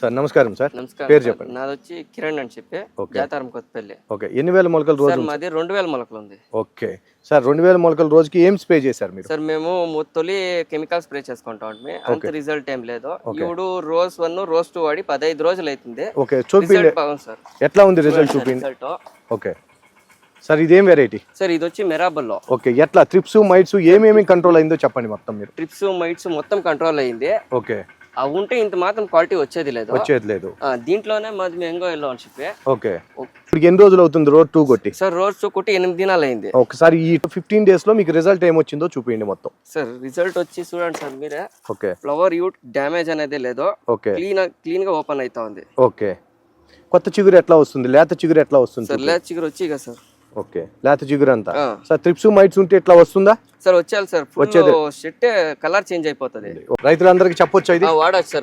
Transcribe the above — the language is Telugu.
సార్ నమస్కారం సార్. నమస్కారం పేరు. చెప్పండి. నాది వచ్చి కిరణ్ అని చెప్పి. జాతారం కొత్తపల్లి. ఓకే. ఎన్ని వేల మొలకలు రోజు మాది రెండు వేల మొలకలు ఉంది. ఓకే. సార్ రెండు వేల మొలకలు రోజుకి ఏం స్ప్రే చేశారు మీరు? సార్ మేము తొలి కెమికల్ స్ప్రే చేసుకుంటాం అండి. అంత. రిజల్ట్ ఏం లేదు. ఇప్పుడు రోజ్ వన్ రోజ్ టూ వాడి పదహైదు రోజులు అవుతుంది ఓకే. చూపి రిజల్ట్ బాగుంది సార్. ఎట్లా ఉంది రిజల్ట్ రిజల్ట్. ఓకే. సార్ ఇదేం వెరైటీ? సార్ ఇది వచ్చి మెరాబల్లో. ఓకే. ఎట్లా? ట్రిప్స్ మైట్స్ ఏమేమి కంట్రోల్ అయిందో చెప్పండి మొత్తం మీరు. ట్రిప్స్ మైట్స్ మొత్తం కంట్రోల్ అయ్యింది. ఓకే. అవి ఉంటే ఇంత మాత్రం క్వాలిటీ వచ్చేది లేదు. వచ్చేది లేదు. దీంట్లోనే మాది మెంగో ఎల్లో అని చెప్పి. ఓకే. ఇప్పుడు ఎన్ని రోజులు అవుతుంది రోడ్ టూ కొట్టి? సార్ రోజ్ టూ కొట్టి ఎనిమిది దినాలు అయింది. ఒకసారి ఈ ఫిఫ్టీన్ డేస్లో మీకు రిజల్ట్ ఏమొచ్చిందో చూపించండి మొత్తం. సార్ రిజల్ట్ వచ్చి చూడండి సార్ మీరే. ఓకే. ఫ్లవర్ యూట్ డ్యామేజ్ అనేది లేదు. ఓకే. క్లీన్ క్లీన్గా ఓపెన్ అవుతా ఉంది. ఓకే. కొత్త చిగురు ఎట్లా వస్తుంది? లేత చిగురు ఎట్లా వస్తుంది సార్ లేత చిగురు వచ్చి సార్. ఓకే. లేత చిగురు అంతా. సార్ ట్రిప్స్ మైట్స్ ఉంటే ఎట్లా వస్తుందా? సార్ వచ్చేయాలి సార్. వచ్చేది. షెట్ కలర్ చేంజ్ అయిపోతుంది. రైతులందరికీ చెప్పొచ్చు ఇది? వాడొచ్చు సార్.